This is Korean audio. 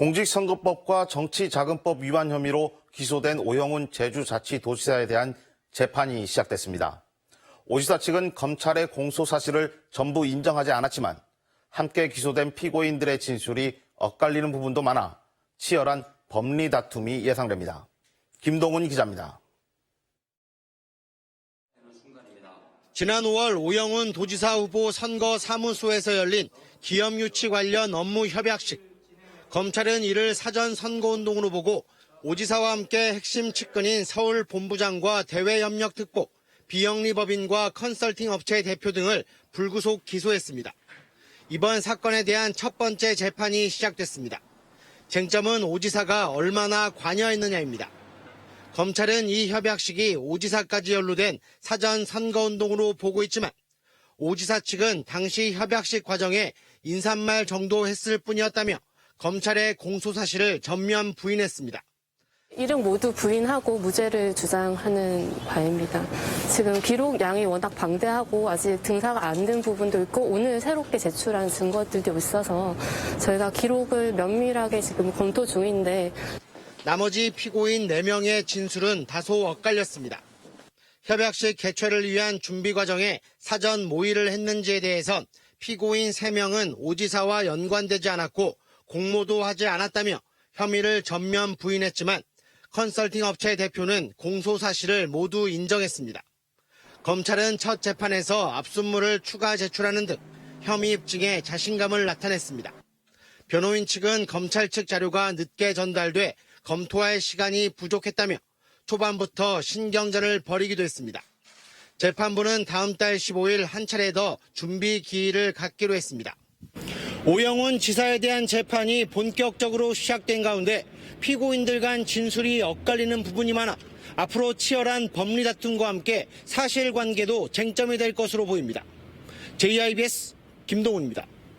공직선거법과 정치자금법 위반 혐의로 기소된 오영훈 제주자치도지사에 대한 재판이 시작됐습니다. 오 지사 측은 검찰의 공소 사실을 전부 인정하지 않았지만 함께 기소된 피고인들의 진술이 엇갈리는 부분도 많아 치열한 법리 다툼이 예상됩니다. 김동훈 기자입니다. 지난 5월 오영훈 도지사 후보 선거 사무소에서 열린 기업 유치 관련 업무 협약식. 검찰은 이를 사전 선거운동으로 보고 오 지사와 함께 핵심 측근인 서울 본부장과 대외협력특보, 비영리법인과 컨설팅 업체 대표 등을 불구속 기소했습니다. 이번 사건에 대한 첫 번째 재판이 시작됐습니다. 쟁점은 오 지사가 얼마나 관여했느냐입니다. 검찰은 이 협약식이 오지사까지 연루된 사전 선거운동으로 보고 있지만 오지사 측은 당시 협약식 과정에 인사말 정도 했을 뿐이었다며 검찰의 공소 사실을 전면 부인했습니다. 이름 모두 부인하고 무죄를 주장하는 바입니다. 지금 기록 양이 워낙 방대하고 아직 등사가 안 된 부분도 있고 오늘 새롭게 제출한 증거들도 있어서 저희가 기록을 면밀하게 지금 검토 중인데 나머지 피고인 4명의 진술은 다소 엇갈렸습니다. 협약식 개최를 위한 준비 과정에 사전 모의를 했는지에 대해선 피고인 3명은 오지사와 연관되지 않았고 공모도 하지 않았다며 혐의를 전면 부인했지만 컨설팅 업체 대표는 공소 사실을 모두 인정했습니다. 검찰은 첫 재판에서 압수물을 추가 제출하는 등 혐의 입증에 자신감을 나타냈습니다. 변호인 측은 검찰 측 자료가 늦게 전달돼 검토할 시간이 부족했다며 초반부터 신경전을 벌이기도 했습니다. 재판부는 다음 달 15일 한 차례 더 준비 기일을 갖기로 했습니다. 오영훈 지사에 대한 재판이 본격적으로 시작된 가운데 피고인들 간 진술이 엇갈리는 부분이 많아 앞으로 치열한 법리 다툼과 함께 사실관계도 쟁점이 될 것으로 보입니다. JIBS 김동훈입니다.